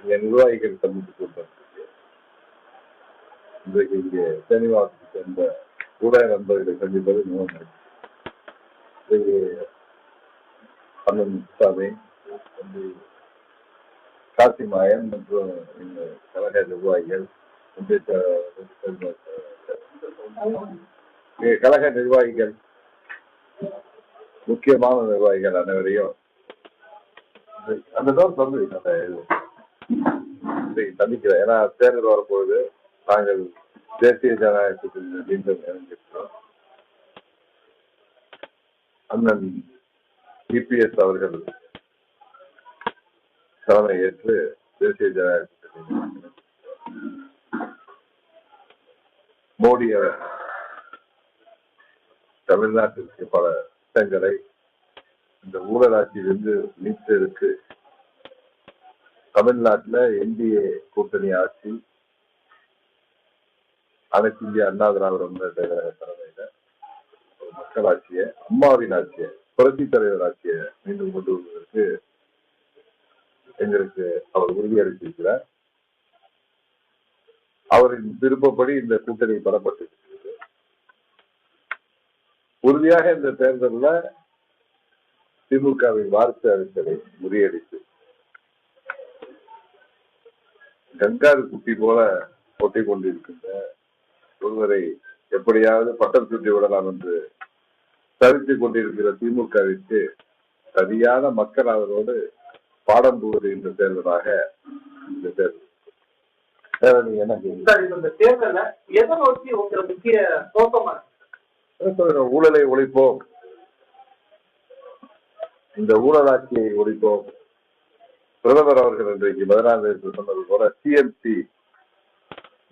இங்க நிர்வாகிகள் சந்தித்து கூட்டம் இன்றைக்கு இங்கே தேனி சேர்ந்த ஊடக நண்பர்களை சந்திப்பது மிகவும் இன்றைக்கு அண்ணன் முத்துசாமி காசிமாயன் மற்றும் இந்த கழக நிர்வாகிகள் இங்கே கழக நிர்வாகிகள் முக்கியமான நிர்வாகிகள் அனைவரையும் அந்த டோர் தந்து இது சந்திக்கிறேன். ஏன்னா தேர்தல் வரப்போகுது. நாங்கள் தேசிய ஜனநாயகத்தில் மீண்டும் இணைந்திருக்கிறோம். அண்ணன் இபிஎஸ் அவர்கள் தலைமை ஏற்று தேசிய ஜனநாயகத்தில் மோடி அவர் தமிழ்நாட்டிற்கு பல திட்டங்களை இந்த ஊழலாட்சியிலிருந்து மீட்டெடுத்து தமிழ்நாட்டில் என்டிஏ கூட்டணி ஆட்சி அனைத்து இந்திய அண்ணா திராவிட முன்னேற்ற கழக தலைமையில மக்கள் ஆட்சியை அம்மாவின் ஆட்சியை புரட்சி தலைவர் ஆட்சியை மீண்டும் கொண்டு வருவதற்கு எங்களுக்கு அவர் உறுதியளித்திருக்கிறார் அவரின் விருப்பப்படி இந்த கூட்டணி பெறப்பட்டிருக்கிறது உறுதியாக இந்த தேர்தலில் திமுகவின் வார்த்தை அரசியலை முறியடித்து கங்காரு குட்டி போல ஒட்டி கொண்டிருக்கின்ற ஒருவரை எப்படியாவது பட்டம் சுட்டி விடலாம் என்று தவித்துக் கொண்டிருக்கிற திமுகவிற்கு சரியான மக்கள் அவரோடு பாடம் புகுகின்ற தேர்தலாக இந்த தேர்தல். ஊழலை ஒழிப்போம். இந்த ஊழலாட்சியை ஒழிப்போம். பிரதமர் அவர்கள் இன்றைக்கு பதினாறு தேதி சொன்னது போல சிஎம்சி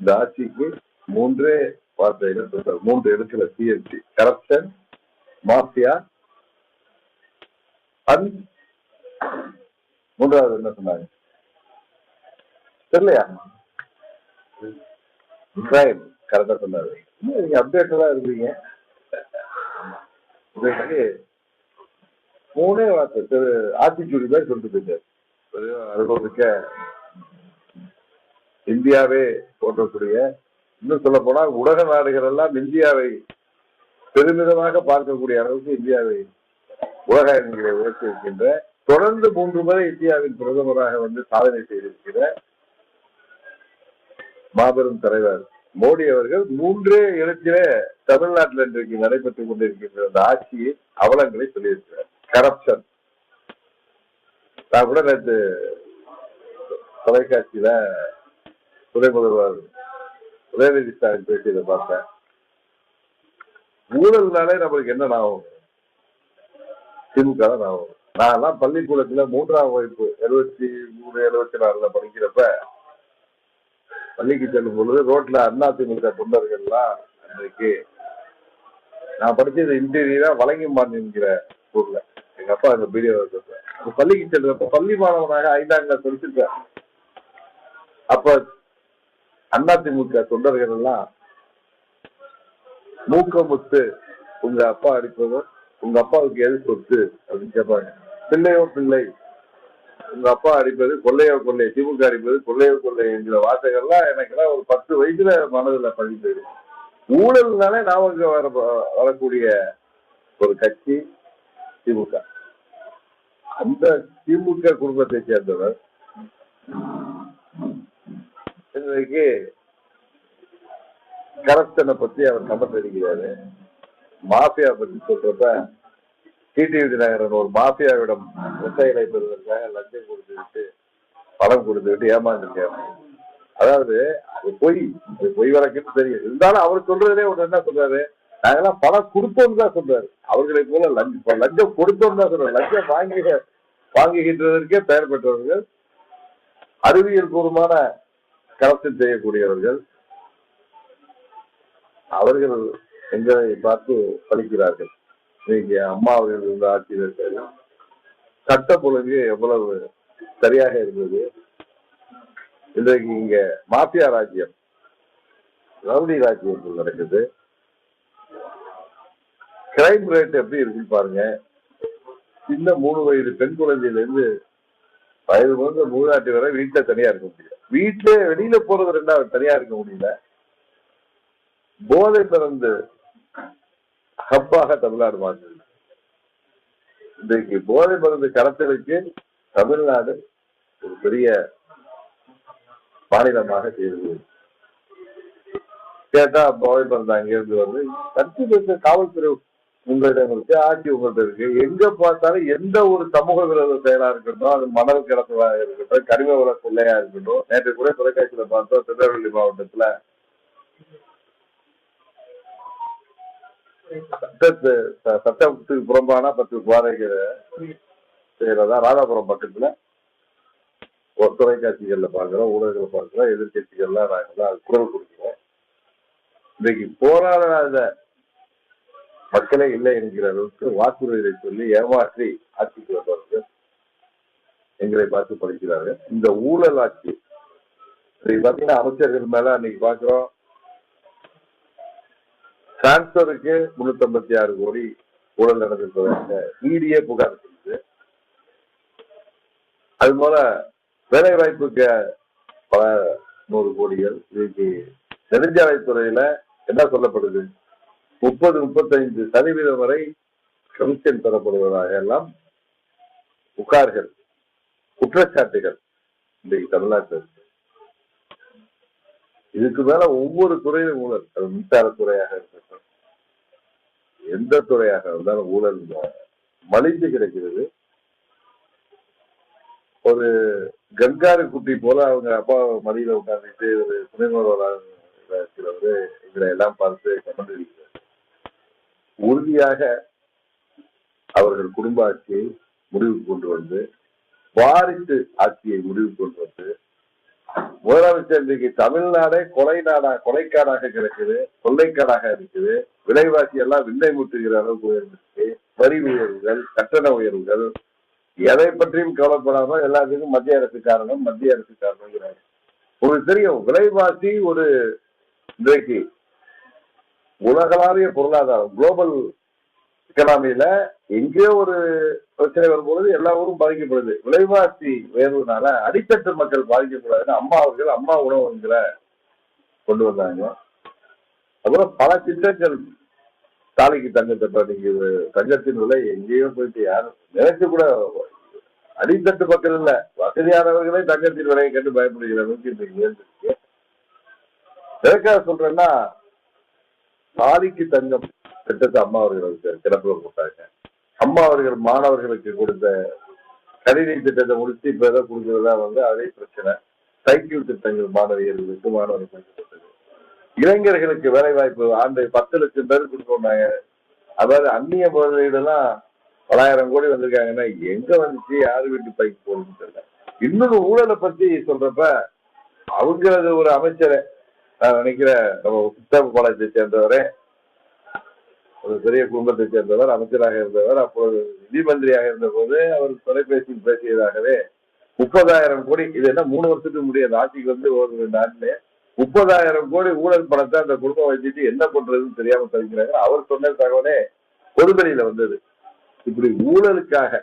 இந்த ஆட்சிக்கு மூன்றே வார்த்தைகள் சொல்றாரு மூன்று இடத்துல சிஎம்சி கரப்ஷன் மாஃபியா அன் மூன்றாவது என்ன சொன்னாங்க? தெரியலையா? கிரைம் கரெக்டா சொன்னாரு. நீங்க அப்டேட்டடா இருக்கீங்க? மூணே வார்த்தை ஆட்சி ஆத்திச்சூடி மாதிரி சொல்லிட்டு போயிட்டாரு. ஒரு அனுபவமிக்க இந்தியாவே போற்றக்கூடிய இன்னும் சொல்ல போனா உலக நாடுகள் எல்லாம் இந்தியாவை பெருமிதமாக பார்க்கக்கூடிய அளவுக்கு இந்தியாவை உலக அரங்கிலே உயர்த்தி இருக்கின்ற தொடர்ந்து மூன்று முறை இந்தியாவின் பிரதமராக வந்து சாதனை செய்திருக்கிற மாபெரும் தலைவர் மோடி அவர்கள் மூன்றே இடத்திலே தமிழ்நாட்டில் இன்றைக்கு நடைபெற்றுக் கொண்டிருக்கின்ற அந்த ஆட்சியின் அவலங்களை சொல்லியிருக்கிறார். கரப்ஷன் நான் கூட நேற்று தொலைக்காட்சியில துணை முதல்வர் உதயநிதி ஸ்டாலின் பேசியதை பார்த்தேன். ஊழல்னாலே நம்மளுக்கு என்ன ஞாபகம் திமுக தான் ஞாபகம் நான் எல்லாம் பள்ளிக்கூடத்துல மூன்றாம் வகுப்பு எழுபத்தி மூணு எழுபத்தி நாலுல படிக்கிறப்ப பள்ளிக்கு செல்லும் பொழுது ரோட்ல அண்ணா திமுக தொண்டர்கள்லாம் அன்றைக்கு நான் படிச்சது இன்டீரியரா வழங்கிமான் என்கிற ஊர்ல. எங்க அப்பா அந்த பீடியோ இருக்கிறேன் பள்ளிக்கு செல்றப்ப பள்ளி மாணவனாக ஐந்தாம் கிளாஸ் படிச்சிருக்க. அப்ப அதிமுக தொண்டர்கள் எல்லாம் மூக்கமுத்து உங்க அப்பா அடிப்பதும் உங்க அப்பாவுக்கு எது சொத்து அப்படின்னு கேட்பாங்க. பிள்ளையோ பிள்ளை உங்க அப்பா அடிப்பது கொள்ளையோ கொள்ளை திமுக அடிப்பது கொள்ளையோ கொள்ளை என்கிற வார்த்தைகள்லாம் எனக்கெல்லாம் ஒரு பத்து வயசுல மனதுல பதிந்து ஊழல்னாலே நாமக்கு வர வரக்கூடிய ஒரு கட்சி திமுக. அந்த திமுக குடும்பத்தை சேர்ந்தவர். இன்றைக்கு கரப்ஷனை பத்தி அவர் கமெண்ட் அடிக்கிறாரு. மாஃபியா பத்தி சொல்றப்ப டிடிவி தினகரன் ஒரு மாஃபியாவிடம் விவசாயிகளை பெறுவதற்காக லஞ்சம் கொடுத்து விட்டு பணம் கொடுத்துவிட்டு ஏமாந்துருக்காரு அதாவது அது பொய். அது பொய் வழக்குன்னு தெரியும். இருந்தாலும் அவர் சொல்றதே ஒண்ணு என்ன சொல்றாரு? நாங்கெல்லாம் பணம் கொடுத்தோம்னு தான் சொல்றாரு. அவர்களை போல லஞ்சம் லஞ்சம் கொடுத்தோம்னு தான் சொல்றாரு. லஞ்சம் வாங்கி வாங்குகின்றதற்கே பெயர் பெற்றவர்கள் அறிவியல் பூர்வமான கலத்தில் செய்யக்கூடியவர்கள் அவர்கள் எங்களை பார்த்து படிக்கிறார்கள் நீங்க அம்மா அவர்கள் இருந்த ஆட்சியில் இருக்காரு சட்டம் எவ்வளவு சரியாக இருந்தது. இன்றைக்கு இங்க மாஃபியா ராஜ்யம் ரவுடி ராஜ்யம் நடக்குது. கிரைம் ரேட் எப்படி இருக்குன்னு பாருங்க. சின்ன மூணு வயது பெண் குழந்தையில இருந்து வயது வந்து மூதாட்டி வரை வீட்டுல தனியா இருக்க முடியல. வீட்டுல வெளியில போறது ரெண்டாவது தனியா இருக்க முடியல. போதை பிறந்து ஹப்பாக தமிழ்நாடு மாறுது இன்றைக்கு போதை மருந்து கடத்தலுக்கு தமிழ்நாடு ஒரு பெரிய மாநிலமாக செய்து கேட்டா போதை மருந்து அங்கிருந்து வந்து கண்டிப்பா காவல்துறை உங்களிடம் இருக்கு ஆட்சி உங்கள்கிட்ட இருக்கு. எங்க பார்த்தாலும் எந்த ஒரு சமூக விரோத செயலா இருக்கட்டும் அது மணல் கிடப்பதா இருக்கட்டும் கனிம வள கொள்ளையா இருக்கட்டும் நேற்று கூட தொலைக்காட்சியில பார்த்தோம் திருநெல்வேலி மாவட்டத்துல சட்டத்து சட்டத்துக்கு புறம்பான பத்து குவாரைகள் செய்யறதா ராதாபுரம் பக்கத்துல. ஒரு தொலைக்காட்சிகள்ல பாக்குறோம் ஊடகங்களை பாக்குறோம் எதிர்கட்சிகள்லாம் நாங்கெல்லாம் அது குரல் கொடுக்கிறோம். இன்னைக்கு போராடாத மக்களே இல்லை என்கிற அளவுக்கு வாக்குறுதிகளை சொல்லி ஏமாற்றி ஆட்சிக்கு வந்தவர்கள் எங்களை பார்த்து படிக்கிறார்கள். இந்த ஊழல் ஆட்சி இன்னைக்கு பாத்தீங்கன்னா அமைச்சர்கள் மேல அன்னைக்கு பாக்குறோம். டிரான்ஸ்பருக்கு முன்னூத்தி ஐம்பத்தி ஆறு கோடி ஊழல் நடந்திருப்பதாக இடியே புகார் செய்யுது அது போல வேலை வாய்ப்புக்கு பல நூறு கோடிகள் இன்னைக்கு நெடுஞ்சாலைத்துறையில என்ன சொல்லப்படுது? முப்பது முப்பத்தைந்து சதவீதம் வரை கமிஷன் பெறப்படுவதாக எல்லாம் புகார்கள் குற்றச்சாட்டுகள் இன்றைக்கு தமிழ்நாட்டில் இருக்கு. இதுக்கு மேல ஒவ்வொரு துறையிலும் ஊழல். அது மின்சாரத்துறையாக இருக்கட்டும் எந்த துறையாக இருந்தாலும் ஊழல் மலிந்து கிடைக்கிறது. ஒரு கங்காரு குட்டி போல அவங்க அப்பா மடியில உட்கார்ந்துட்டு ஒரு துணை முதல்வராக இருக்கிறவரு எங்களை எல்லாம் பார்த்து கமெண்ட் அடிக்கிறார் உறுதியாக அவர்கள் குடும்ப ஆட்சியை முடிவுக்கு கொண்டு வந்து வாரிசு ஆட்சியை முடிவுக்கு கொண்டு வந்து முதலமைச்சர் இன்றைக்கு தமிழ்நாடே கொலை நாடா கொலைக்காடாக கிடக்குது கொள்ளைக்காடாக இருக்குது விலைவாசி எல்லாம் விண்ணை முட்டுகிற அளவுக்கு உயர்ந்திருக்கு வரி உயர்வுகள் கட்டண உயர்வுகள் எதை பற்றியும் கவலைப்படாம எல்லாத்துக்கும் மத்திய அரசு காரணம் மத்திய அரசு காரணம்ங்கிறாங்க உங்களுக்கு தெரியும் விலைவாசி ஒரு இன்றைக்கு உலகளாவிய பொருளாதாரம் குளோபல் எக்கனாமியில எங்கேயோ ஒரு பிரச்சனை வரும்பொழுது எல்லா ஊரும் பாதிக்கப்படுது. விலைவாசி உயர்வுனால அடித்தட்டு மக்கள் பாதிக்கக்கூடாதுன்னு அம்மா அவர்கள் அம்மா உணவுங்கிற கொண்டு வந்தாங்க. அப்புறம் பல திட்டங்கள் தாலிக்கு தங்கத்தட்ட திட்டம் நீங்க தங்கத்தின் விலை எங்கேயோ போயிட்டு யாரும் நினைச்சு கூட அடித்தட்டு மக்கள் இல்ல. வசதியானவர்களே தங்கத்தின் விலையை கண்டு பயப்படுகிற நோக்கி இன்றைக்கு சொல்றேன்னா சாதிக்கு தங்கம் திட்டத்தை அம்மா அவர்களுக்கு கிளப்ப போட்டாங்க. அம்மா அவர்கள் மாணவர்களுக்கு கொடுத்த கணினி திட்டத்தை முடிச்சு இப்ப ஏதோ கொடுக்கறதா வந்து அதே பிரச்சனை. சைக்கிள் திட்டங்கள் மாணவியர்களுக்கு மாணவர்களுக்கு கொடுத்தது. இளைஞர்களுக்கு வேலை வாய்ப்பு ஆண்டு பத்து லட்சம் பேர் கொடுக்கணும்னாங்க அதாவது அந்நிய முதலீடுலாம் பலாயிரம் கோடி வந்திருக்காங்கன்னா எங்க வந்துச்சு யாரு வீட்டு பைக்கு போகணும்னு தெரியல. இன்னொரு ஊழலை பத்தி சொல்றப்ப அவங்களது ஒரு அமைச்சரை நான் நினைக்கிறேன் நம்ம புத்தக காலேஜை சேர்ந்தவரே ஒரு பெரிய குடும்பத்தை சேர்ந்தவர் அமைச்சராக இருந்தவர் அப்பொழுது நிதி மந்திரியாக இருந்த போது அவர் தொலைபேசியில் பேசியதாகவே முப்பதாயிரம் கோடி இது என்ன மூணு வருஷத்துக்கு முடியாது ஆட்சிக்கு வந்து ஒரு நாட்டிலே முப்பதாயிரம் கோடி ஊழல் பணத்தை அந்த குடும்பம் வச்சுட்டு என்ன பண்றதுன்னு தெரியாம தவிக்கிறாங்க. அவர் சொன்ன தகவலே பொதுமணியில வந்தது. இப்படி ஊழலுக்காக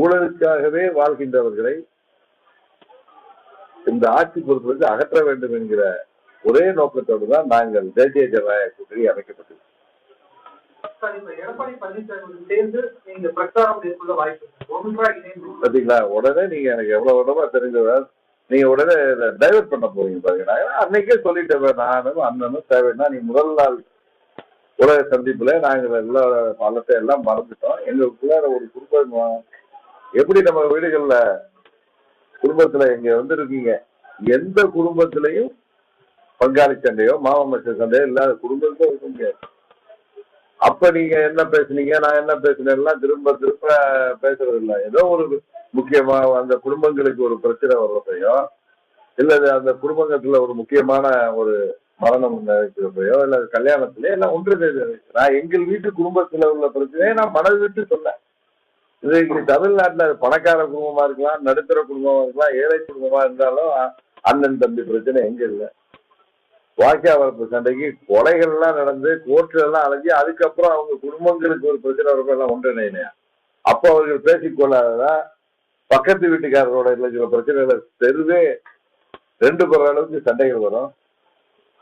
ஊழலுக்காகவே வாழ்கின்றவர்களை இந்த ஆட்சி பொறுத்தவரைக்கும் அகற்ற வேண்டும் என்கிற ஒரே நோக்கத்தோடு தான் நாங்கள் தேசிய ஜனநாயக கூட்டணி அமைக்கப்பட்டது. பாத்தீங்களா? உடனே நீங்க எனக்கு எவ்வளவு விடமா தெரிஞ்சவர் நீங்க உடனே டைவர்ட் பண்ண போறீங்க பாருங்க. நான் அன்னைக்கே சொல்லிட்டேன் நானும் அண்ணனும் தேவைன்னா நீ முதல் நாள் உலக சந்திப்புல நாங்க எல்லா பழத்தை எல்லாம் மறந்துட்டோம். எங்களுக்குள்ள ஒரு குடும்பம் எப்படி நம்ம வீடுகள்ல குடும்பத்துல இங்க வந்திருக்கீங்க? எந்த குடும்பத்திலையும் பங்காளி சண்டையோ மாமன் சண்டையோ இல்லாத குடும்பத்துல இருக்க முடியாது. அப்ப நீங்க என்ன பேசுனீங்க நான் என்ன பேசுனேன்லாம் திரும்ப திரும்ப பேசுறது இல்ல. ஏதோ ஒரு முக்கியமா அந்த குடும்பங்களுக்கு ஒரு பிரச்சனை வர்றப்பையோ இல்ல அந்த குடும்பத்துல ஒரு முக்கியமான ஒரு மரணம் நடக்கிறப்பையோ இல்ல கல்யாணத்திலே எல்லாம் ஒன்று சேர்ந்து நான் எங்கள் வீட்டு குடும்பத்துல உள்ள பிரச்சனையை நான் மனது விட்டு சொன்னேன். இது தமிழ்நாட்டுல பணக்கார குடும்பமா இருக்கலாம் நடுத்தர குடும்பமா இருக்கலாம் ஏழை குடும்பமா இருந்தாலும் அண்ணன் தம்பி பிரச்சனை எங்க இல்லை? வாக்கியா வரப்பு சண்டைக்கு கொலைகள் எல்லாம் நடந்து கோர்ட்ல எல்லாம் அலைஞ்சு அதுக்கப்புறம் அவங்க குடும்பங்களுக்கு ஒரு பிரச்சனை வரப்ப எல்லாம் ஒன்றிணையா அப்ப அவர்கள் பேசிக்கொள்ளாததா? பக்கத்து வீட்டுக்காரரோட இல்லை சில பிரச்சனைகளை தெருவே ரெண்டு பேர் அளவுக்கு சண்டைகள் வரும்.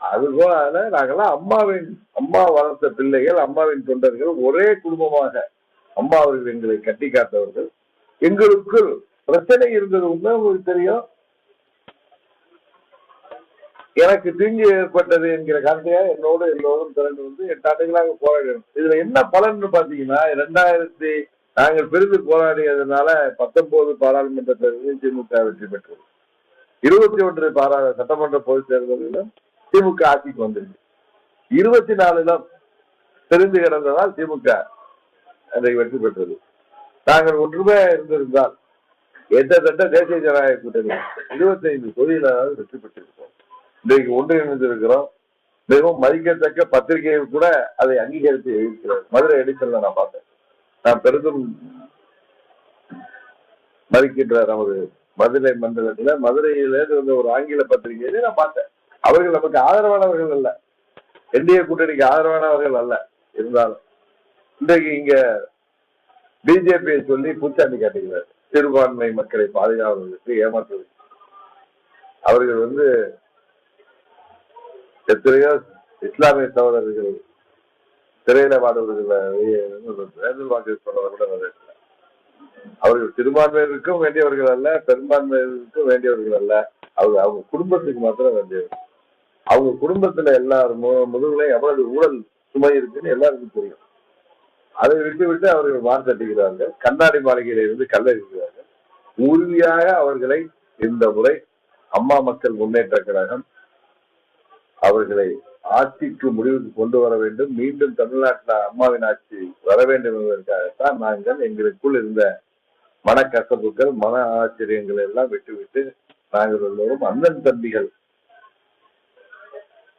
அது போல நாங்கெல்லாம் அம்மாவின் அம்மா வளர்த்த பிள்ளைகள் அம்மாவின் தொண்டர்கள் ஒரே குடும்பமாக அம்மா அவர்கள் எங்களை கட்டி காத்தவர்கள். எங்களுக்குள் பிரச்சனை இருந்தது உண்மை உங்களுக்கு தெரியும். எனக்கு தீங்கு ஏற்பட்டது என்கிற காரணத்தையாக என்னோடு எல்லோரும் திரண்டு வந்து எட்டு ஆண்டுகளாக போராடினோம். இதுல என்ன பலன்னு பாத்தீங்கன்னா ரெண்டாயிரத்தி நாங்கள் பிரிந்து போராடியதுனால பத்தொன்பது பாராளுமன்ற தேர்தலில் திமுக வெற்றி பெற்றது. இருபத்தி ஒன்று பாரா சட்டமன்ற பொது தேர்தலிலும் திமுக ஆட்சிக்கு வந்திருக்கு. இருபத்தி நாலுல தெரிந்து கிடந்ததால் திமுக அன்றைக்கு வெற்றி பெற்றது. நாங்கள் ஒன்றுமே இருந்திருந்தால் எட்டத்தட்ட தேசிய ஜனநாயக கூட்டணி இருபத்தைந்து தொகுதியிலாவது வெற்றி பெற்றிருக்கோம் இன்றைக்கு ஒன்றிணைந்திருக்கிறோம். மிகவும் மதிக்கத்தக்க பத்திரிகைகள் கூட அதை அங்கீகரித்து இருக்கிறது. மதுரை எடிசன்ல நான் பார்த்தேன். நான் பெரிதும் மதிக்கின்ற நமது மதுரை மண்டலத்துல மதுரையிலேருந்து வந்த ஒரு ஆங்கில பத்திரிகையில நான் பார்த்தேன். அவர்கள் நமக்கு ஆதரவானவர்கள் அல்ல. என்டிஏ கூட்டணிக்கு ஆதரவானவர்கள் அல்ல. இருந்தாலும் இன்றைக்கு இங்க பிஜேபியை சொல்லி பூச்சாண்டி காட்டுகிறார். சிறுபான்மை மக்களை பாதுகாவதற்கு ஏமாற்றுவது அவர்கள் வந்து எத்தனையோ இஸ்லாமிய சகோதரர்கள் சிறையில வாடுவதில் தேர்தல் வாக்கு சொல்றதை கூட அவர்கள் சிறுபான்மையினருக்கும் வேண்டியவர்கள் அல்ல பெரும்பான்மையினருக்கும் வேண்டியவர்கள் அல்ல. அவங்க அவங்க குடும்பத்துக்கு மாத்திரம் வேண்டியவர்கள். அவங்க குடும்பத்துல எல்லாரும் மு- முதுகுலையும் எவ்வளவு ஊழல் சுமை இருக்குன்னு எல்லாருக்கும் தெரியும். அதை விட்டு விட்டு அவர்கள் மார்த்தட்டுகிறார்கள் கண்ணாடி மாளிகையில இருந்து கல்லறிகிறார்கள் உறுதியாக அவர்களை இந்த முறை அம்மா மக்கள் முன்னேற்ற கழகம் அவர்களை ஆட்சிக்கு முடிவுக்கு கொண்டு வர வேண்டும். மீண்டும் தமிழ்நாட்டில் அம்மாவின் ஆட்சி வர வேண்டும் என்பதற்காகத்தான் நாங்கள் எங்களுக்குள் இருந்த மனக்கசப்புகள் மன ஆச்சரியங்களை எல்லாம் விட்டுவிட்டு நாங்கள் எல்லோரும் அண்ணன் தம்பிகள்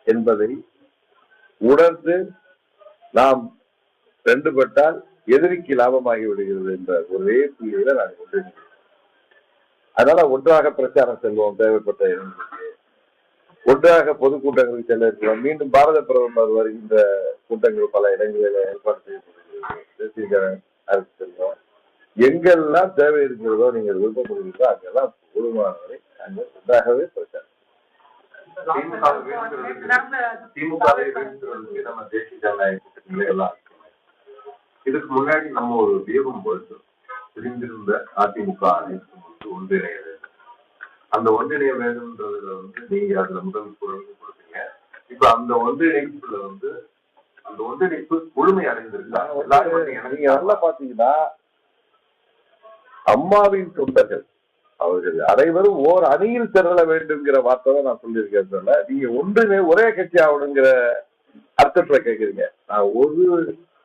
என்பதை உணர்ந்து நாம் ரெண்டுபட்டால் எதிரிக்கு லாபமாகி விடுகிறது என்ற ஒரே புள்ளியில நாங்கள் கொண்டிருக்கிறோம் அதனால ஒன்றாக பிரச்சாரம் செல்வோம். தேவைப்பட்ட ஒன்றாக பொதுக்கூட்டங்களுக்கு செல்ல இருக்கிறோம் மீண்டும் பாரத பிரதமர் வருகின்ற கூட்டங்கள் பல இடங்களில் ஏற்பாடு செய்யப்படுகிறது தேசிய ஜன- அரசு செல்வோம். எங்கெல்லாம் தேவை இருக்கிறதோ நீங்கள் விருப்பப்படுகிறீர்களோ அங்கெல்லாம் போதுமானவரை அங்க ஒன்றாகவே பிரச்சாரம் திமுக நம்ம தேசிய ஜனநாயக எல்லாம் இதுக்கு முன்னாடி நம்ம ஒரு வியூகம் பொறுத்தோம் பிரிந்திருந்த அதிமுக அனைத்து வந்து ஒன்றிணைய அந்த ஒன்றிணைய வேண்டும்ன்றதுல வந்து நீங்க அதுல முதல் குரல் கொடுத்தீங்க. இப்ப அந்த ஒன்றிணைப்புல வந்து அந்த ஒன்றிணைப்பு முழுமை அடைந்திருக்கா? எல்லாரும் வந்து எனக்கு நீங்க நல்லா பாத்தீங்கன்னா அம்மாவின் தொண்டர்கள் அவர்கள் அனைவரும் ஓர் அணியில் திரள வேண்டும்ங்கிற வார்த்தை தான் நான் சொல்லியிருக்கிறதுனால நீங்க ஒன்றுமே ஒரே கட்சி ஆகணுங்கிற அர்த்தத்துல கேக்குறீங்க. நான் ஒரு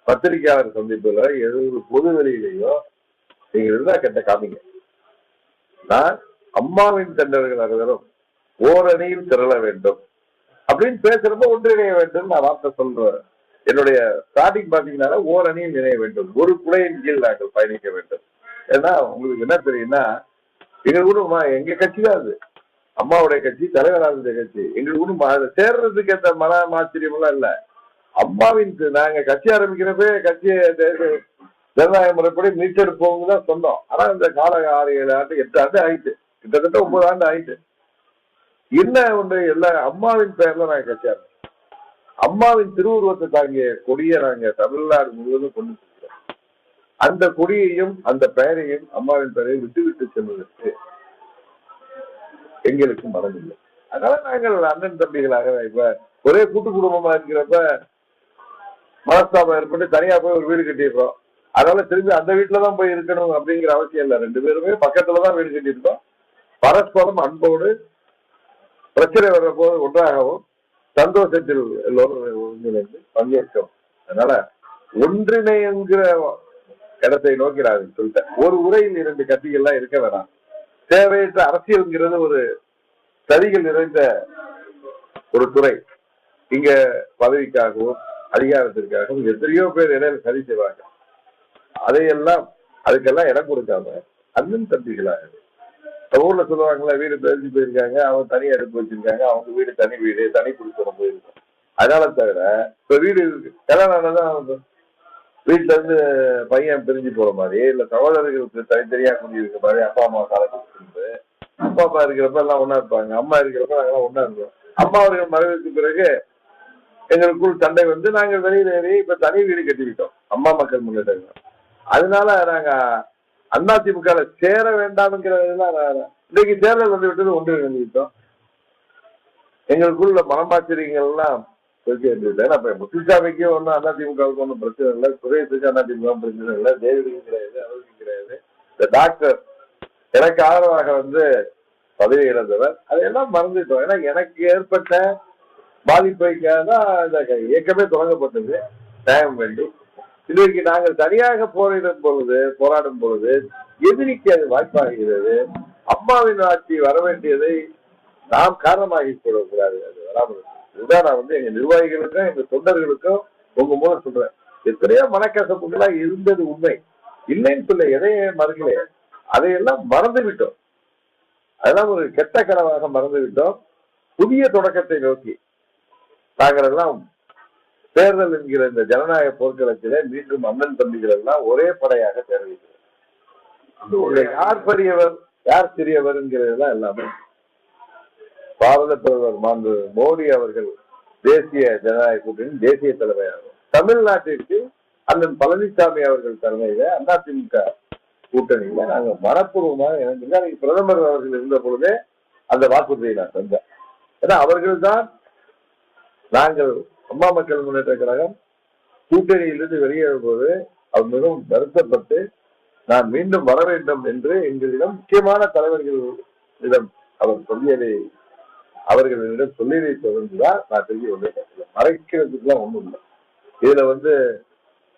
பத்திரிகையாளர் சந்திப்புல எது பொது வெளியிலேயோ நீங்க இருந்தா கெட்ட காமிங்க. நான் அம்மாவின் தொண்டர்கள் அனைவரும் ஓரணியில் திரள வேண்டும். அப்படின்னு பேசுறப்ப ஒன்றிணைய வேண்டும். நான் வார்த்தை சொல்றேன். என்னுடைய ஸ்டார்டிங் பாத்தீங்கன்னா ஓரணியில் இணைய வேண்டும். ஒரு குடையின் கீழ் நாங்கள் பயணிக்க வேண்டும். ஏன்னா உங்களுக்கு என்ன தெரியும்னா எங்க குடும்பம் எங்க கட்சி தான் அது. அம்மாவுடைய கட்சி தலைவராக கட்சி. எங்களுக்கு குடும்பம் அதை சேர்றதுக்கு ஏற்ற மன ஆச்சரியம் எல்லாம் இல்ல. அம்மாவின் நாங்க கட்சி ஆரம்பிக்கிறப்பே கட்சியை ஜனநாயக முறைப்படி மீட்டெடுப்போங்க தான் சொன்னோம். ஆனா இந்த கால ஆறு ஏழு ஆண்டு எட்டு ஆண்டு ஆயிட்டு. கிட்டத்தட்ட ஒன்பது ஆண்டு ஆயிட்டு. என்ன ஒன்று எல்லா அம்மாவின் பெயர்ல நாங்க கட்சியாரு அம்மாவின் திருவுருவத்தை தாங்கிய கொடியை நாங்க தமிழ்நாடு முழுவதும் கொண்டு அந்த கொடியையும் அந்த பெயரையும் அம்மாவின் பெயரையும் விட்டு விட்டு செல்வதற்கு எங்களுக்கு மனமில்லை அதனால நாங்கள் அண்ணன் தம்பிகளாக இப்ப ஒரே கூட்டு குடும்பமா இருக்கிறப்ப மனஸ்தாபம் ஏற்பட்டு தனியா போய் ஒரு வீடு கட்டிடுறோம் அதனால திரும்பி அந்த வீட்டுலதான் போய் இருக்கணும் அப்படிங்கிற அவசியம் இல்லை. ரெண்டு பேருமே பக்கத்துலதான் வீடு கட்டியிருக்கோம். பரஸ்பரம் அன்போடு பிரச்சனை வர்ற போது ஒன்றாகவும் சந்தோஷத்தில் எல்லோரும் ஒருங்கிணைந்து பங்கேற்கும். அதனால ஒன்றிணைங்கிற இடத்தை நோக்கி நான் சொல்லிட்டேன். ஒரு உரையில் இரண்டு கட்சிகள்லாம் இருக்க வேணாம். தேவையற்ற அரசியல்ங்கிறது ஒரு சதிகள் நிறைந்த ஒரு துறை. இங்க பதவிக்காகவும் அதிகாரத்திற்காகவும் எத்தனையோ பேர் இடையில சதி செய்வாங்க அதையெல்லாம் அதுக்கெல்லாம் இடம் கொடுக்காம அண்ணன் தம்பிகளாக ஊர்ல சொல்லுவாங்களா வீடு பேசி போயிருக்காங்க அவங்க தனி அடுப்பு வச்சிருக்காங்க அவங்க வீடு தனி வீடு தனி குடித்தனம் போயிருக்கும். அதனால தவிர இப்ப வீடு இருக்கு. கல்யாணம் ஆனதான் வீட்டுல இருந்து பையன் பிரிஞ்சு போற மாதிரி இல்ல சகோதரர்களுக்கு தனித்தனியா குடியிருக்க மாதிரி அப்பா அம்மா காலத்து அப்பா அம்மா இருக்கிறப்ப எல்லாம் ஒண்ணா இருப்பாங்க. அம்மா இருக்கிறப்ப நாங்கெல்லாம் ஒண்ணா இருந்தோம் அம்மா அவர்கள் மறைவுக்கு பிறகு எங்களுக்குள் சண்டை வந்து நாங்கள் வெளியில ஏறி இப்ப தனி வீடு கட்டிவிட்டோம். அம்மா மக்கள் முன்னேற்றம் அதனால நாங்க அதிமுக சேர வேண்டாம்ங்கிறதுலாம் நான் இன்னைக்கு தேர்தல் வந்து விட்டது ஒன்று நினைவிட்டோம் எங்களுக்குள்ள மனமாச்சரியங்கள் எல்லாம் பேசி இருந்தது ஏன்னா இப்ப முத்துசாமிக்கு ஒன்றும் அதிமுகவுக்கு ஒன்றும் பிரச்சனை இல்லை. சுரேஷுக்கு அதிமுக பிரச்சனை இல்லை. தேவிக்கு கிடையாது அவருக்கு கிடையாது. இந்த டாக்டர் எனக்கு ஆதரவாக வந்து பதவி இழந்தவர். அதையெல்லாம் மறந்துட்டோம். ஏன்னா எனக்கு ஏற்பட்ட பாதிப்பைக்காக தான் இந்த இயக்கமே தொடங்கப்பட்டது. நியாயம் வேண்டி. இன்றைக்கு நாங்கள் தனியாக போரிடும் பொழுது போராடும் பொழுது எதிரிக்கு அது வாய்ப்பாகிறது. அம்மாவின் ஆட்சி வர வேண்டியதை நாம் காரணமாகி கூடாது அது வராமல் இதுதான் நான் வந்து எங்க நிர்வாகிகளுக்கும் எங்க தொண்டர்களுக்கும் உங்க மூலம் சொல்றேன். எத்தனையோ மனக்கசப்புகளாக இருந்தது உண்மை. இல்லைன்னு சொல்ல எதையே மறுக்கல அதையெல்லாம் மறந்து விட்டோம் அதெல்லாம் ஒரு கெட்ட கனவாக மறந்து விட்டோம் புதிய தொடக்கத்தை நோக்கி நாங்கள் எல்லாம் தேர்தல் என்கிற இந்த ஜனநாயக போர்க்களத்திலே மீண்டும் அண்ணன் தம்பிகள் எல்லாம் ஒரே படையாக ஒரே யார் பெரியவர் யார் சிறியவர் என்கிறதெல்லாம் எல்லாமே. பாரத பிரதமர் மாண்பு மோடி அவர்கள் தேசிய ஜனநாயக கூட்டணி தேசிய தலைமையாகும். தமிழ்நாட்டிற்கு அண்ணன் பழனிசாமி அவர்கள் தலைமையில அதிமுக கூட்டணியில நாங்க மனப்பூர்வமாக இணைந்து அன்னைக்கு பிரதமர் அவர்கள் இருந்த பொழுதே அந்த வாக்குறுதியை நான் செஞ்சேன் ஏன்னா அவர்கள் தான் நாங்கள் அம்மா மக்கள் முன்னேற்ற கழகம் கூட்டணியிலிருந்து வெளியேறும்போது அவர் மிகவும் வருத்தப்பட்டு நான் மீண்டும் வர வேண்டும் என்று எங்களிடம் முக்கியமான தலைவர்களிடம் அவர் சொல்லியதை அவர்களிடம் சொல்லியதை தொடர்ந்துதான் நான் திரும்பி வந்தேன் மறைக்கிறதுக்குலாம் ஒண்ணும் இல்லை. இதுல வந்து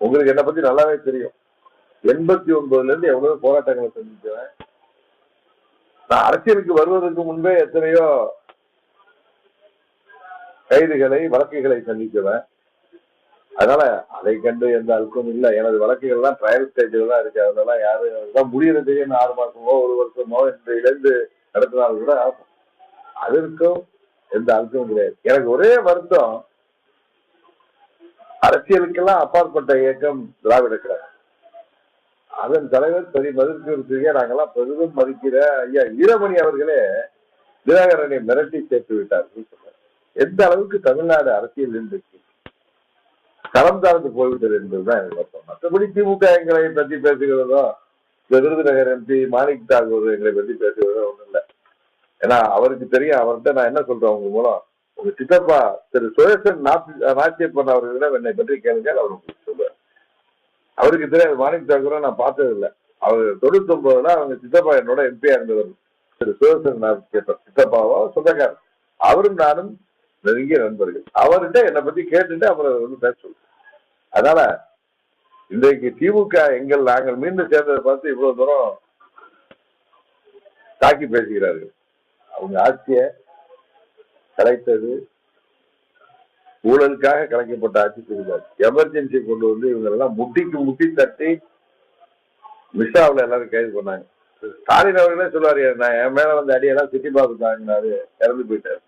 உங்களுக்கு என்னை பத்தி நல்லாவே தெரியும். எண்பத்தி ஒன்பதுல இருந்து எவ்வளவு போராட்டங்களை சந்திச்சேன் நான் அரசியலுக்கு வருவதற்கு முன்பே எத்தனையோ கைதுகளை வழக்குகளை சந்திக்கிறேன் அதனால அதை கண்டு எந்த அழுக்கும் இல்லை. எனது வழக்குகள்லாம் ட்ரையல் ஸ்டேஜில் தான் இருக்கு. அதெல்லாம் யாரும் அதெல்லாம் முடியறது இன்னும் ஆறு மாசமோ ஒரு வருஷமோ என்று இழந்து நடத்தினாலும் கூட ஆகும் அதற்கும் எந்த அழுக்கும் கிடையாது. எனக்கு ஒரே வருத்தம் அரசியலுக்கெல்லாம் அப்பாற்பட்ட இயக்கம் திராவிட கழகம். அதன் தலைவர் சரி மதிப்பிற்கு நாங்கெல்லாம் பெரிதும் மதிக்கிற ஐயா ஈரமணி அவர்களே தினகரனை மிரட்டி சேர்த்து விட்டார்கள். எந்த அளவுக்கு தமிழ்நாடு அரசியல் இன்றைக்கு களம் தாழ்ந்து போய்விட்டது என்பதுதான் எனக்கு வருத்தம் மற்றபடி திமுக எங்களை பத்தி பேசுகிறதோ இந்த விருதுநகர் எம்பி மாணிக் தாகூர் எங்களை பத்தி பேசுகிறதோ ஒண்ணும் இல்லை. ஏன்னா அவருக்கு தெரியும் அவர்கிட்ட நான் என்ன சொல்றேன் உங்க மூலம்? உங்க சித்தப்பா திரு சுரேசன் நாச்சியப்பன் அவர்களிடம் என்னை பற்றி கேளுங்க அவர் உங்களுக்கு சொல்லுவார் அவருக்கு தெரியாது மாணிக் தாகூரை நான் பார்த்தது இல்லை அவர் தொண்ணூத்தி ஒன்பதுல அவங்க சித்தப்பா என்னோட எம்பியா இருந்தவர். திரு சுரேசன் நாச்சியப்பன் சித்தப்பாவோ சொந்தக்காரர். அவரும் நானும் நெருங்கிய நண்பர்கள். அவர்கிட்ட என்னை பத்தி கேட்டுட்டு அப்புறம் வந்து பேச அதனால இன்றைக்கு திமுக எங்கள் நாங்கள் மீண்டும் சேர்ந்ததை பார்த்து இவ்வளவு தூரம் தாக்கி பேசுகிறார்கள். அவங்க ஆட்சியை கலைத்தது ஊழலுக்காக கலைக்கப்பட்ட ஆட்சி திருந்தார் எமர்ஜென்சி கொண்டு வந்து இவங்க எல்லாம் முட்டிக்கு முட்டி தட்டி மிஸ்ஸாவில் எல்லாரும் கைது பண்ணாங்க. ஸ்டாலின் அவர்களே சொல்லுவாரு நான் என் மேல வந்து அடியெல்லாம் சுற்றி பார்த்து தாங்கினாரு இறந்து போயிட்டாரு.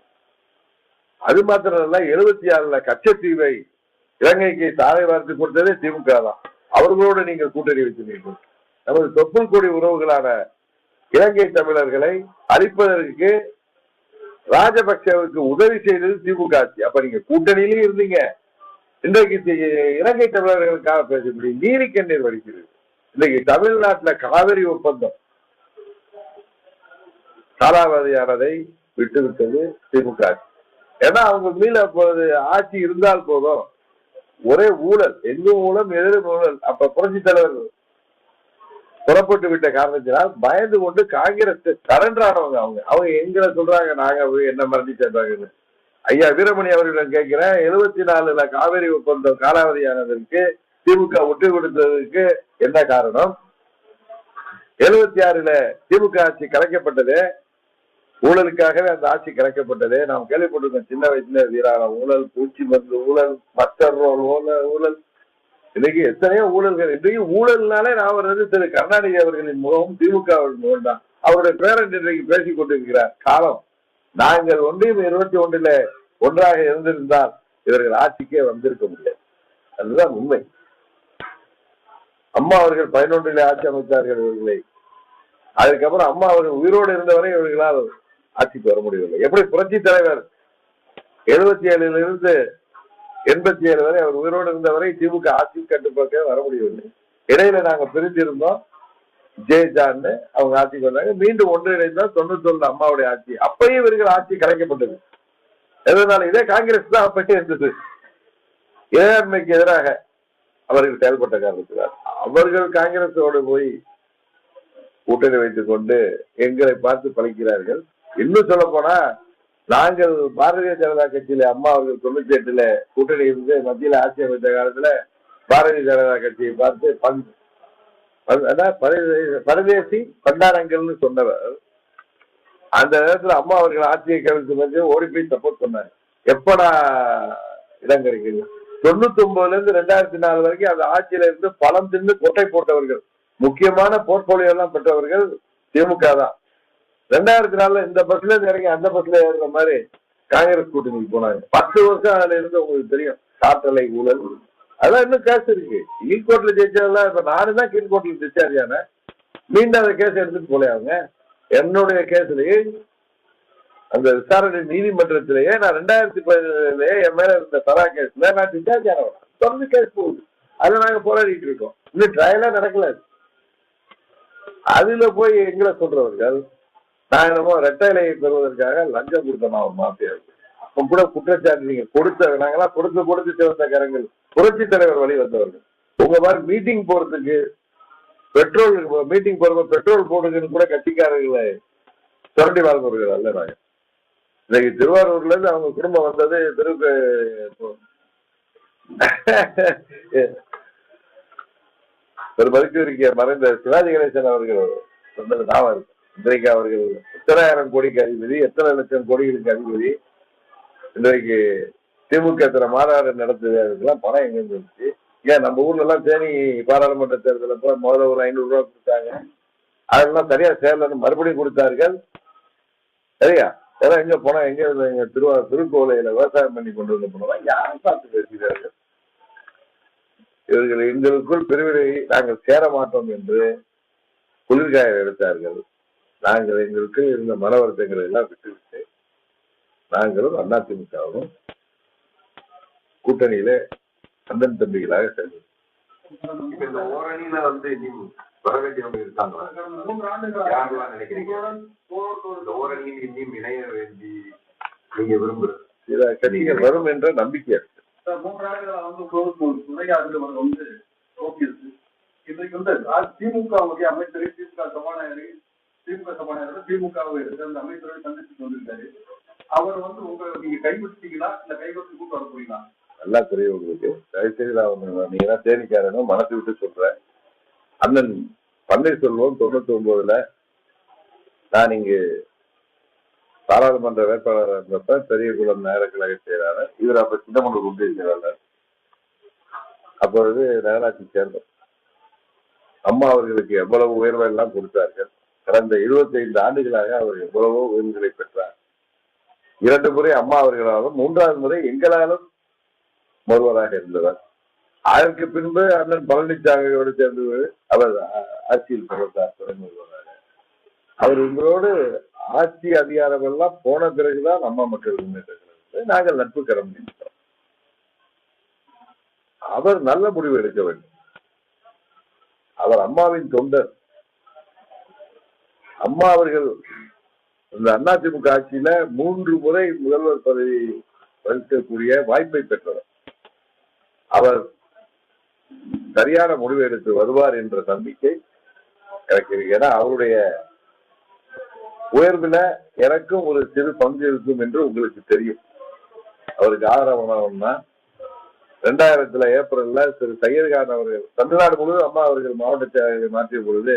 அது மாத்திரம் இல்ல எழுபத்தி ஆறுல கச்சத்தீவை இலங்கைக்கு தாரை வார்த்து கொடுத்ததே திமுக தான். அவர்களோடு நீங்கள் கூட்டணி வச்சிருக்கீங்க நமது தொப்புள் கொடி உறவுகளான இலங்கை தமிழர்களை அழிப்பதற்கு ராஜபக்சேவுக்கு உதவி செய்தது திமுக ஆட்சி. அப்ப நீங்க கூட்டணியிலே இருந்தீங்க. இன்றைக்கு இலங்கை தமிழர்களுக்காக பேச முடியும் நீரி கண்ணீர் வடிக்கிறது. இன்னைக்கு தமிழ்நாட்டுல காவிரி ஒப்பந்தம் காலாவதியானதை விட்டுவிட்டது திமுக ஆட்சி. ஏன்னா அவங்க மீள ஆட்சி இருந்தால் போதும். ஒரே ஊழல் எங்கும் ஊழல் எதிரும் ஊழல். அப்ப புரட்சி தலைவர் புறப்பட்டு விட்ட காரணத்தினால் பயந்து கொண்டு காங்கிரஸ் கரண்டானவங்க அவங்க. அவங்க எங்களை சொல்றாங்க நாங்க போய் என்ன மறந்து சேர்ந்தாங்கன்னு ஐயா வீரமணி அவர்களிடம் கேட்கிறேன் எழுபத்தி நாலுல காவேரி ஒப்பந்தம் காலாவதியானதற்கு திமுக விட்டு கொடுத்ததுக்கு என்ன காரணம்? எழுபத்தி ஆறுல திமுக ஆட்சி கலைக்கப்பட்டது. ஊழலுக்காகவே அந்த ஆட்சி கலைக்கப்பட்டது நாம் கேள்விப்பட்டிருக்கோம் சின்ன வயசுல வீரான ஊழல் பூச்சி மருந்து ஊழல் மஸ்டர் ரோல் ஊழல் ஊழல். இன்னைக்கு எத்தனையோ ஊழல்கள் இன்றைக்கு ஊழல்னாலே நான் வர்றது திரு கருணாநிதி அவர்களின் முகமும் திமுக அவர்கள் முகம் தான் அவருடைய பேரன் இன்றைக்கு பேசிக் கொண்டிருக்கிறார். காலம். நாங்கள் ஒன்றையும் இருபத்தி ஒன்றில ஒன்றாக இருந்திருந்தால் இவர்கள் ஆட்சிக்கே வந்திருக்க முடியாது. அதுதான் உண்மை. அம்மா அவர்கள் பதினொன்றிலே ஆட்சி அமைத்தார்கள் இவர்களை. அதுக்கப்புறம் அம்மா அவர்கள் உயிரோடு இருந்தவரை இவர்களால் ஆட்சிக்கு வர முடியவில்லை. எப்படி புரட்சி தலைவர் எழுபத்தி ஏழுல இருந்து எண்பத்தி ஏழு வரை அவர் உயிரோடு இருந்தவரை திமுக ஆட்சி கட்டுப்பாக்க வர முடியவில்லை. இடையில நாங்க பிரிஞ்சிருந்தோம். ஜெயஜான்னு அவங்க ஆட்சிக்கு வந்தாங்க. மீண்டும் ஒன்றிணைந்தா தொண்ணூத்தி ஒண்ணு அம்மாவுடைய ஆட்சி. அப்பயும் இவர்கள் ஆட்சி கலைக்கப்பட்டது. எதனால? இதே காங்கிரஸ் தான் அப்பயே இருந்தது. இறையாண்மைக்கு எதிராக அவர்கள் செயல்பட்ட காரணத்தினால். அவர்கள் காங்கிரஸோடு போய் கூட்டணி வைத்துக் கொண்டு எங்களை பார்த்து பழிக்கிறார்கள். இன்னும் சொல்ல போனா நாங்கள் பாரதிய ஜனதா கட்சியில அம்மா அவர்கள் தொண்ணூத்தி எட்டுல கூட்டணி இருந்து மத்தியில ஆட்சி அமைத்த காலத்துல பாரதிய ஜனதா கட்சியை பார்த்து பண் பரதேசி பண்டாரங்கள்னு சொன்னவர். அந்த நேரத்துல அம்மா அவர்கள் ஆட்சியை கவிழ்த்து வந்து ஓடி போய் சப்போர்ட் பண்ணாரு. எப்படா இடம் கிடைக்குது? தொண்ணூத்தி ஒன்பதுல இருந்து ரெண்டாயிரத்தி நாலு வரைக்கும் அந்த ஆட்சியில இருந்து பழம் தின்னு கொட்டை போட்டவர்கள் முக்கியமான போர்ட்போலியோ எல்லாம் பெற்றவர்கள் திமுக தான். ரெண்டாயிரத்தி நாலுல இந்த பஸ்ல இருந்து இறங்கி அந்த பஸ்ல ஏறுற மாதிரி காங்கிரஸ் கூட்டணிக்கு போனாங்க. பத்து வருஷம் அதுல இருந்து உங்களுக்கு தெரியும். காற்றலை ஊழல். அதெல்லாம் இன்னும் கேஸ் இருக்கு. கீழ்கோட்ல ஜெயிச்சதெல்லாம் இப்ப நானு தான் கீழ்கோட்ல டிஸ்சார்ஜ் ஆனேன் மீண்டும் அந்த கேஸ் எடுத்துட்டு போல அவங்க? என்னுடைய கேஸ்லயே அந்த விசாரணை நீதிமன்றத்திலேயே நான் ரெண்டாயிரத்தி பதினேழுலயே என் மேல இருந்த தரா கேஸ்ல நான் டிஸ்சார்ஜ் ஆனவன். தொடர்ந்து கேஸ் போகுது. அதை நாங்க போராடிட்டு இருக்கோம். இன்னும் ட்ரையலா நடக்கல அதுல போய் எங்களை சொல்றவர்கள் நான் என்னமோ ரெட்டை இலையை பெறுவதற்காக லஞ்சம் கொடுத்தனா ஒரு மாஃபியாவுக்கு அப்ப கூட குற்றச்சாட்டு நீங்க கொடுத்த நாங்கெல்லாம் கொடுத்து கொடுத்து சிவந்த கரங்கள் புரட்சி தலைவர் வழி வந்தவர்கள். உங்க மாதிரி மீட்டிங் போறதுக்கு பெட்ரோல் மீட்டிங் போறப்ப பெட்ரோல் போடுங்கன்னு கூட கட்சிக்காரர்களை சுரண்டி வாழ்ந்தவர்கள் அல்ல நாங்க இன்னைக்கு திருவாரூர்ல இருந்து அவங்க குடும்பம் வந்தது திருக்கு ஒரு மருத்துவருக்கு மறைந்த சிவாஜி கணேசன் அவர்கள் சொன்னது ஞாபகம் இருக்கு இன்றைக்கு அவர்கள் எத்தனாயிரம் கோடிக்கு அதிபதி எத்தனை லட்சம் கோடிகளுக்கு அதிபதி இன்றைக்கு திமுக எத்தனை மாநாடு நடத்துது அதுக்கெல்லாம் பணம் எங்க இருந்துச்சு ஏன் நம்ம ஊர்ல எல்லாம் தேனி பாராளுமன்ற தேர்தலில் போய் முதல்ல ஒரு ஐநூறு ரூபா கொடுத்தாங்க. அதெல்லாம் சரியா சேரலன்னு மறுபடியும் கொடுத்தார்கள். சரியா? இதெல்லாம் எங்க போனா எங்க இருந்து எங்க திருவா திருக்கோலையில விவசாயம் பண்ணி கொண்டு வந்து போனோம் யாரும் பார்த்து பேசுகிறார்கள். இவர்கள் எங்களுக்குள் பிரிவினை நாங்கள் சேர மாட்டோம் என்று குளிர்காய எடுத்தார்கள். நாங்கள் எங்களுக்கு இருந்த மன வருத்தங்களை எல்லாம் விட்டுவிட்டு நாங்களும் அதிமுகவும் கூட்டணியில அண்ணன் தம்பிகளாக இப்ப இந்த ஓரணியில வந்து இனி வர வேண்டியவங்க இருக்காங்களா? யாரெல்லாம் நினைக்கிறீங்க? இந்த ஓரணியில் இனியும் இணைய வேண்டி நீங்க விரும்புறது. சில கட்சிகள் வரும் என்ற நம்பிக்கை இருக்கு. மூன்று ஆண்டுகளா வந்து உரையாடுறவர் வந்து ஓபிஎஸ். இன்றைக்கு வந்து ஆ- திமுகவுடைய அமைச்சரை திமுக சபாநாயகரை திமுக சபாநாயகர் திமுகவை அந்த அமைச்சரை சந்திச்சுட்டு வந்திருக்காரு. அவர் வந்து உங்க நீங்க கைவிட்டீங்களா? இல்ல கைவிட்டு கூட்டு வர போறீங்களா? நல்லா தெரியும் உங்களுக்கு. தயவுசெய்து நான் நீங்க தான் தேனிக்காரனும் மனசு விட்டு சொல்றேன். அண்ணன் பன்னீர்செல்வம் தொண்ணூத்தி ஒன்பதுல நான் இங்கு பாராளுமன்ற வேட்பாளராக இருந்தப்ப பெரியகுளம் நேர கழக செயலாளர் இவர் அப்ப சின்னமனூர் ஒன்றிய செயலாளர். அப்பொழுது நகராட்சி சேர்ந்தோம் அம்மா அவர்களுக்கு எவ்வளவு உயர்வை எல்லாம் கொடுத்தார்கள். கடந்த 25 ஆண்டுகளாக அவர் எவ்வளவோ உயர்வுகளை பெற்றார். இரண்டு முறை அம்மா அவர்களாலும் மூன்றாவது முறை எங்களாலும் ஒருவராக இருந்தவர். அதற்கு பின்பு அண்ணன் பழனிசாமியோடு சேர்ந்து அவர் ஆட்சியில் தொடர்ந்தார் துணை வருவதாக அவர் உங்களோடு ஆட்சி அதிகாரம் எல்லாம் போன பிறகுதான் அம்மா மக்கள் முன்னேற்ற நாங்கள் நட்பு கரம் நீட்டோம் அவர் நல்ல முடிவு எடுக்க வேண்டும். அவர் அம்மாவின் தொண்டர். அம்மா அவர்கள் இந்த அதிமுக ஆட்சியில மூன்று முறை முதல்வர் பதவி வகிக்கக்கூடிய வாய்ப்பை பெற்றவர். அவர் சரியான முடிவு எடுத்து வருவார் என்ற நம்பிக்கை எனக்கு இருக்கு. ஏன்னா அவருடைய உயர்வுல எனக்கும் ஒரு சிறு பங்கு இருக்கும் என்று உங்களுக்கு தெரியும். அவருக்கு ஆதரவானவன்னா ரெண்டாயிரத்துல ஏப்ரல்ல திரு சையத்கான் அவர்கள் தமிழ்நாடு முழுவதும் அம்மா அவர்கள் மாவட்ட செயலாளரை மாற்றிய பொழுது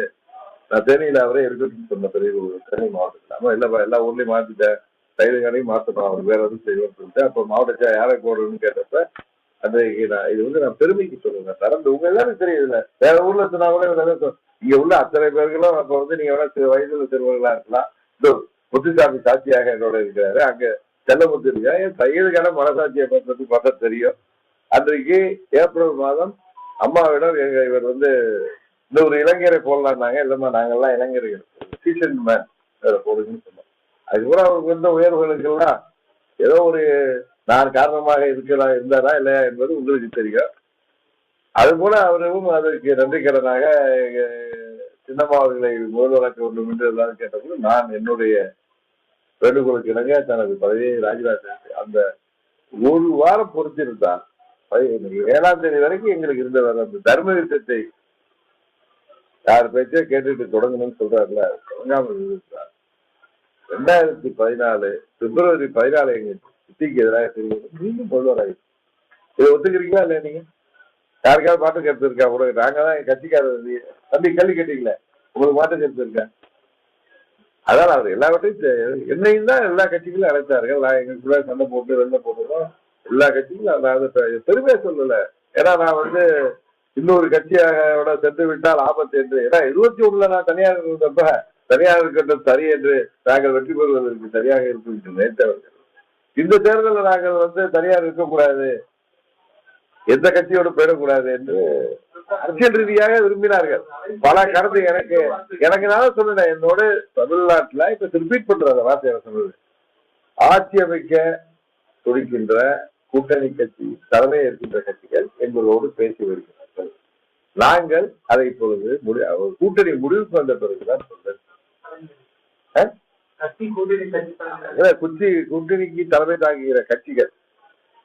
நான் தேனியில அவரே இருக்கட்டும் சொன்ன பிறகு தேனி மாவட்டத்தில். ஆமா இல்ல எல்லா ஊர்லயும் மாத்திட்டேன் தைரியங்களையும் மாத்தணும் அவர் வேற எதுவும் செய்வோம்னு சொல்லிட்டு அப்ப மாவட்டத்தை யாரை போடணும்னு கேட்டப்ப அந்த நான் இது வந்து நான் பெருமைக்கு சொல்லுவேன் நடந்து உங்க எல்லாரும் தெரியுதுல வேற ஊர்ல இருந்தா கூட இங்க உள்ள அத்தனை பேர்களும் அப்ப வந்து நீங்க வேணா சிறு வயதுல சிறுவர்களா இருக்கலாம். இதோ முத்துசாமி சாட்சியாக என்னோட இருக்கிறாரு. அங்க செல்லமுத்து இருக்கா என் தையலுக்கான மனசாட்சியை பண்றது பார்த்தா தெரியும். அன்றைக்கு ஏப்ரல் மாதம் அம்மாவிடம் எங்க இவர் வந்து இந்த ஒரு இளைஞரை போடலான்னாங்க இல்லம்மா நாங்கெல்லாம் இளைஞர்கள். சீசன் மேன் வேற போடுங்கன்னு சொன்னோம். அது அவருக்கு வந்த உயர்வுகளுக்கெல்லாம் ஏதோ ஒரு நான் காரணமாக இருக்கலாம் இருந்தாரா இல்லையா என்பது உங்களுக்கு தெரியும். அது போல அவரும் அதற்கு நன்றிக்கடனாக சின்னம்மா அவர்களை முதல்வராக்க வேண்டும் என்று எல்லாரும் கேட்டபோது நான் என்னுடைய வேண்டுகோளுக்கு இணங்க தனது பதவியை ராஜினாமா அந்த ஒரு வாரம் பொறுத்திருந்தார். பதி- ஏழாம் தேதி வரைக்கும் எங்களுக்கு இருந்த அந்த தர்ம யுத்தத்தை யார் பேச்சே கேட்டுட்டு தொடங்கணும்னு சொல்றாருல. தொடங்காம இருந்தார் ரெண்டாயிரத்தி பதினாலு பிப்ரவரி பதினாலு எங்க சித்திக்கு எதிராக தெரியும் மீண்டும் முதல்வராகி இதை ஒத்துக்கிறீங்களா இல்லையா நீங்க? யாருக்காவது மாற்று கருத்து இருக்கா? கூட நாங்க தான் என் கட்சிக்காரர். தம்பி கல்வி கேட்டீங்களே உங்களுக்கு மாற்று கருத்து இருக்கா? அதான் அவர் எல்லாவற்றையும் என்னையும் தான் எல்லா கட்சிகளும் அழைத்தார்கள். நான் எங்களுக்குள்ள சண்டை போட்டு வெளில போட்டுறோம் எல்லா கட்சிகளும் அதாவது பெ- பெருமையா சொல்லல. ஏன்னா நான் வந்து இன்னொரு கட்சியோட சென்று விட்டால் ஆபத்து என்று. ஏன்னா இருபத்தி ஒண்ணுல நான் தனியாக இருந்தப்ப தனியாக இருக்கட்டும் சரி என்று நாங்கள் வெற்றி பெறுவதற்கு சரியாக இருக்கும் என்று நினைத்தவர்கள் இந்த தேர்தலில் நாங்கள் வந்து தனியாக இருக்கக்கூடாது எந்த கட்சியோடு போயிடக்கூடாது என்று அரசியல் ரீதியாக விரும்பினார்கள். பல கருத்து எனக்கு எனக்கு நான் சொன்னேன் என்னோட தமிழ்நாட்டுல இப்ப ரிப்பீட் பண்ற அந்த வார்த்தை எனக்கு சொன்னது ஆட்சி அமைக்க துடிக்கின்ற கூட்டணி கட்சி தலைமை இருக்கின்ற கட்சிகள் எங்களோடு பேசி வருகிறது. நாங்கள் அதை இப்பொழுது கூட்டணி முடிவுக்கு வந்த பிறகுதான் சொல்றேன். குச்சி கூட்டணிக்கு தலைமை தாங்குகிற கட்சிகள்.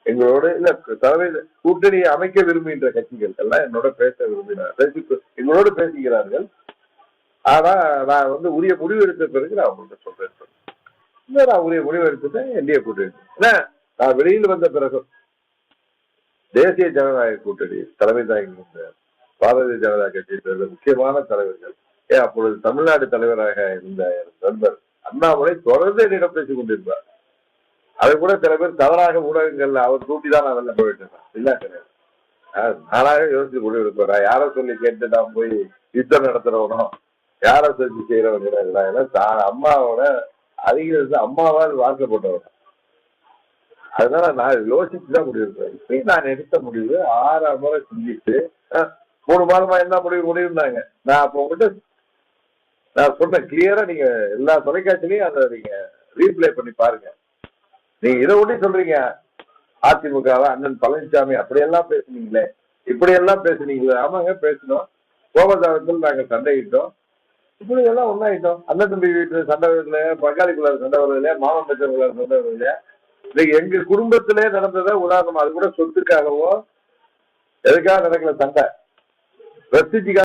எங்களோட இல்ல தலைமை கூட்டணி அமைக்க விரும்புகின்ற கட்சிகள் எல்லாம் என்னோட பேச விரும்பினார் பேசி எங்களோடு பேசுகிறார்கள். ஆனா நான் வந்து உரிய முடிவு எடுத்த பிறகு நான் உங்கள்கிட்ட சொல்றேன். இல்ல நான் உரிய முடிவு எடுத்துட்டேன் என்டிஏ கூட்டணி நான் வெளியில் வந்த பிறகு தேசிய ஜனநாயக கூட்டணி தலைமை தாங்குகின்ற பாரதிய ஜனதா கட்சியை சேர்ந்த முக்கியமான தலைவர்கள். ஏன் அப்பொழுது தமிழ்நாடு தலைவராக இருந்த நண்பர் அண்ணாமலை தொடர்ந்து என்னிடம் பேசிக் கொண்டிருந்தார் அதை கூட சில பேர் தவறாக ஊடகங்கள்ல அவர் தூட்டிதான் நான் வெளில போயிட்டு இருக்கேன் இல்ல கிடையாது. ஆஹ் நானாக யோசிச்சு முடிவு யார நான் யாரை சொல்லி கேட்டு நான் போய் யுத்தம் நடத்துறவனோ யாரை சொல்லி செய்யறவன் கிடையாது நான் தான் அம்மாவோட அதிக அம்மாவால் வார்க்கப்பட்டவன் அதனால நான் யோசிச்சு தான் முடிவு இப்பயும் நான் எடுத்த முடிவு ஆறாம் முறை சிந்திட்டு ஆஹ், மூணு மாதமா என்ன முடிவு முடிவுனாங்க. நான் அப்போ உங்கள்கிட்ட நான் சொன்னேன் கிளியரா நீங்க எல்லா தொலைக்காட்சிலையும் அதை நீங்க ரீப்ளே பண்ணி பாருங்க. நீங்க இதை ஒண்ணி சொல்றீங்க? அதிமுகவை அண்ணன் பழனிசாமி அப்படியெல்லாம் பேசுனீங்களே. இப்படியெல்லாம் பேசுனீங்களே. ஆமாங்க பேசணும் கோபதாரத்தில் நாங்கள் சண்டையிட்டோம். இப்படி எல்லாம் ஒன்னாயிட்டோம் அண்ணன் தம்பி வீட்டில் சண்டை வரல பங்காளிக்குள்ளார சண்டை வரல மாமன் பச்சைக்குள்ளார சண்டை வரல இன்னைக்கு எங்க குடும்பத்திலே நடந்ததை உதாரணம் அது கூட சொத்துக்காகவோ எதுக்காக நடக்கல சண்டை? వెస్టిజ్